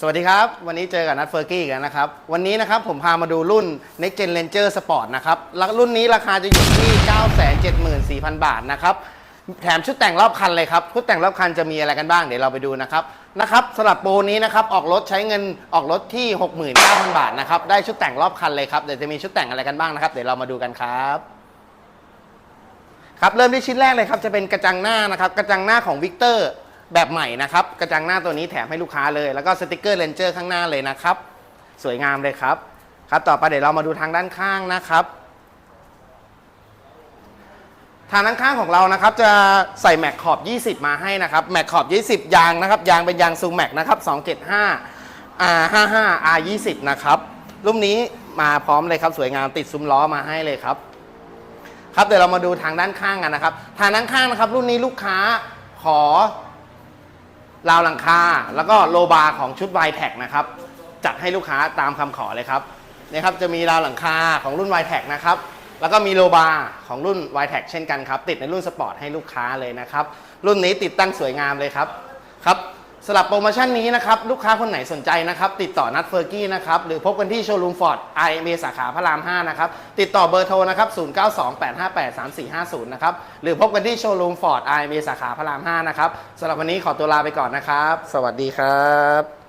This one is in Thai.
สวัสดีครับ วันนี้เจอกับนัทเฟอร์กี้กันนะครับ วันนี้นะครับผมพามาดูรุ่น Next Gen Ranger Sport นะครับรุ่นนี้ราคาจะอยู่ที่ 974,000 บาทนะครับ แถมชุดแต่งรอบคันเลยครับ ชุดแต่งรอบคันจะมีอะไรกันบ้าง เดี๋ยวเราไปดูนะครับนะครับสำหรับโปรนี้นะครับออกรถใช้เงินออกรถที่ 69,000 บาทนะครับได้ชุดแต่งรอบคันเลยครับเดี๋ยวจะมีชุดแต่งอะไรกันบ้างนะครับเดี๋ยวเรามาดูกันครับครับเริ่มที่ชิ้นแรกเลยครับจะเป็นกระจังหน้านะครับกระจังหน้าของวิกเตอร์ แบบใหม่นะครับ กระจังหน้าตัวนี้แถมให้ลูกค้าเลย แล้วก็สติกเกอร์เลนเจอร์ข้างหน้าเลยนะครับ สวยงามเลยครับ ครับ ต่อไปเดี๋ยวเรามาดูทางด้านข้างนะครับ ทางด้านข้างของเรานะครับ จะใส่แม็กขอบ 20 มาให้นะครับ แม็กขอบ 20 ยางนะครับ ยางเป็นยางซูแม็กนะครับ 275 R55 R20 นะครับ รุ่นนี้มาพร้อมเลยครับ สวยงามติดซุ้มล้อมาให้เลยครับ ครับ เดี๋ยวเรามาดูทางด้านข้างกันนะครับ ทางด้านข้างนะครับ รุ่นนี้ลูกค้าขอ ราวหลังคา แล้วก็โลบาร์ของชุด y t e c นะครับ จัดให้ลูกค้าตามคำขอเลยครับนี่ครับจะมีราวหลังคาของรุ่น y t e c นะครับ แล้วก็มีโลบาร์ของรุ่น y t e c เช่นกันครับ ติดในรุ่นสปอร์ตให้ลูกค้าเลยนะครับ รุ่นนี้ติดตั้งสวยงามเลยครับ ครับ สำหรับโปรโมชั่นนี้นะครับลูกค้าคนไหนสนใจนะครับติดต่อนัดเฟอร์กี้นะครับหรือพบกันที่โชว์รูมฟอร์ดไอเมสาขาพระราม 5 นะครับ ติดต่อเบอร์โทรนะครับ0928583450 นะครับ หรือพบกันที่โชว์รูมฟอร์ดไอเมสาขาพระราม 5 นะครับสำหรับวันนี้ขอตัวลาไปก่อนนะครับ สวัสดีครับ